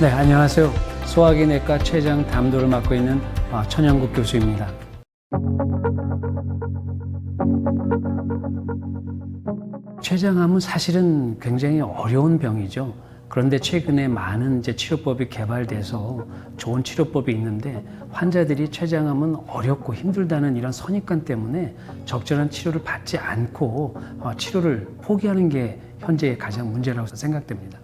네, 안녕하세요. 소화기 내과 최장 담도를 맡고 있는 아, 천영국 교수입니다. 췌장암은 사실은 굉장히 어려운 병이죠. 그런데 최근에 많은 이제 치료법이 개발돼서 좋은 치료법이 있는데 환자들이 췌장암은 어렵고 힘들다는 이런 선입관 때문에 적절한 치료를 받지 않고 어, 치료를 포기하는 게 현재의 가장 문제라고 생각됩니다.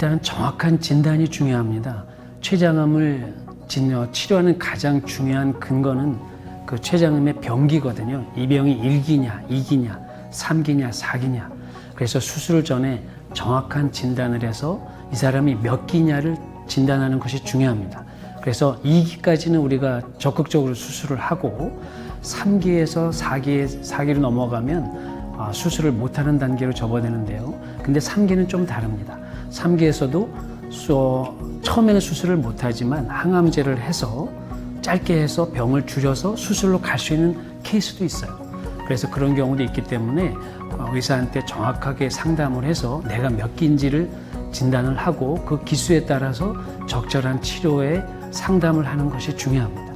일단은 정확한 진단이 중요합니다. 췌장암을 치료하는 가장 중요한 근거는 그 췌장암의 병기거든요. 이 병이 1기냐, 2기냐, 3기냐, 4기냐. 그래서 수술 전에 정확한 진단을 해서 이 사람이 몇 기냐를 진단하는 것이 중요합니다. 그래서 2기까지는 우리가 적극적으로 수술을 하고 3기에서 4기에 4기로 넘어가면 아, 수술을 못하는 단계로 접어드는데요. 근데 3기는 좀 다릅니다. 3기에서도 처음에는 수술을 못하지만 항암제를 해서 짧게 해서 병을 줄여서 수술로 갈 수 있는 케이스도 있어요. 그래서 그런 경우도 있기 때문에 어, 의사한테 정확하게 상담을 해서 내가 몇 기인지를 진단을 하고 그 기수에 따라서 적절한 치료에 상담을 하는 것이 중요합니다.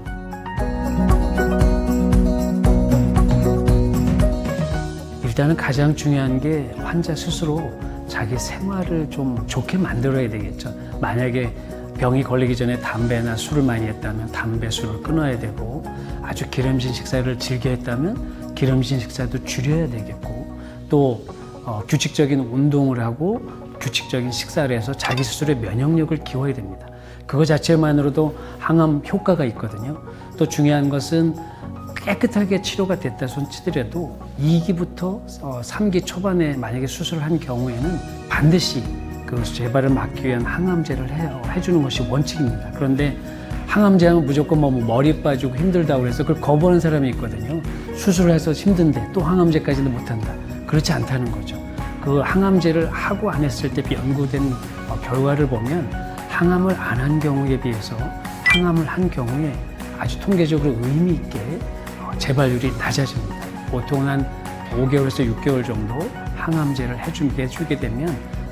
일단은 가장 중요한 게 환자 스스로 자기 생활을 좀 좋게 만들어야 되겠죠. 만약에 병이 걸리기 전에 담배나 술을 많이 했다면 담배, 술을 끊어야 되고 아주 기름진 식사를 즐겨 했다면 기름진 식사도 줄여야 되겠고 또 어, 규칙적인 운동을 하고 규칙적인 식사를 해서 자기 스스로의 면역력을 키워야 됩니다. 그거 자체만으로도 항암 효과가 있거든요. 또 중요한 것은 깨끗하게 치료가 됐다 손 치더라도 2기부터 3기 초반에 만약에 수술을 한 경우에는 반드시 그 재발을 막기 위한 항암제를 해요. 해주는 것이 원칙입니다. 그런데 항암제 하면 무조건 뭐 머리 빠지고 힘들다고 해서 그걸 거부하는 사람이 있거든요. 수술을 해서 힘든데 또 항암제까지도 못한다. 그렇지 않다는 거죠. 그 항암제를 하고 안 했을 때 연구된 어, 결과를 보면 항암을 안 한 경우에 비해서 항암을 한 경우에 아주 통계적으로 의미 있게 어, 재발률이 낮아집니다. 보통 한 5개월에서 6개월 정도 항암제를 해주게, 되면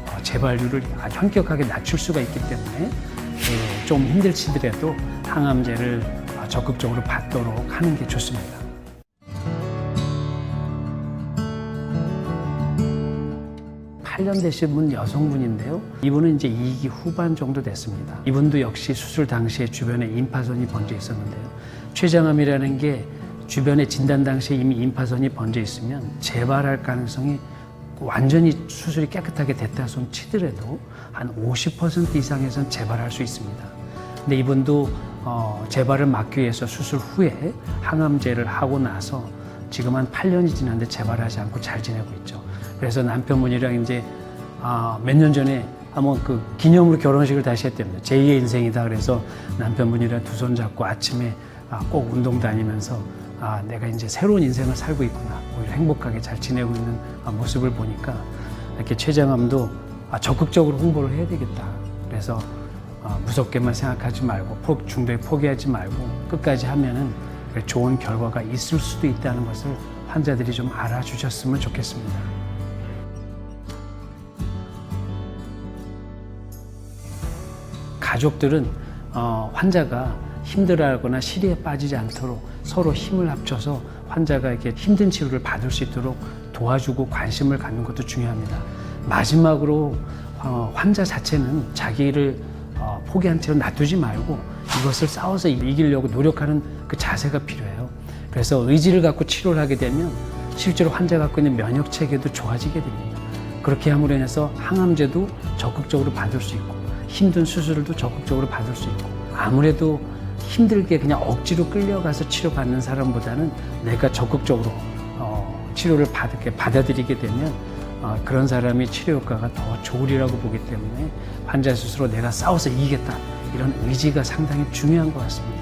어, 재발률을 현격하게 낮출 수가 있기 때문에 예, 좀 힘들치더라도 항암제를 어, 적극적으로 받도록 하는 게 좋습니다. 팔년 되신 분 여성분인데요. 이분은 이제 2기 후반 정도 됐습니다. 이분도 역시 수술 당시에 주변에 임파선이 번져 있었는데요. 췌장암이라는 게 주변에 진단 당시에 이미 임파선이 번져 있으면 재발할 가능성이 완전히 수술이 깨끗하게 됐다 손 치더라도 한 50% 이상에선 재발할 수 있습니다. 근데 이분도 어, 재발을 막기 위해서 수술 후에 항암제를 하고 나서 지금 한 8년이 지났는데 재발하지 않고 잘 지내고 있죠. 그래서 남편분이랑 이제 아, 몇 년 전에 한번 그 기념으로 결혼식을 다시 했답니다. 제2의 인생이다. 그래서 남편분이랑 두 손 잡고 아침에 아, 꼭 운동 다니면서 아, 내가 이제 새로운 인생을 살고 있구나. 오히려 행복하게 잘 지내고 있는 아, 모습을 보니까 이렇게 췌장암도 아, 적극적으로 홍보를 해야 되겠다. 그래서 아, 무섭게만 생각하지 말고 포, 중도에 포기하지 말고 끝까지 하면은 좋은 결과가 있을 수도 있다는 것을 환자들이 좀 알아주셨으면 좋겠습니다. 가족들은 어, 환자가 힘들어하거나 시리에 빠지지 않도록 서로 힘을 합쳐서 환자가 이렇게 힘든 치료를 받을 수 있도록 도와주고 관심을 갖는 것도 중요합니다. 마지막으로 어, 환자 자체는 자기를 어, 포기한 채로 놔두지 말고 이것을 싸워서 이기려고 노력하는 그 자세가 필요해요. 그래서 의지를 갖고 치료를 하게 되면 실제로 환자가 갖고 있는 면역 체계도 좋아지게 됩니다. 그렇게 함으로 인해서 항암제도 적극적으로 받을 수 있고 힘든 수술도 적극적으로 받을 수 있고 아무래도 힘들게 그냥 억지로 끌려가서 치료받는 사람보다는 내가 적극적으로 어, 치료를 받게 받아들이게 되면 어, 그런 사람이 치료 효과가 더 좋으리라고 보기 때문에 환자 스스로 내가 싸워서 이기겠다 이런 의지가 상당히 중요한 것 같습니다.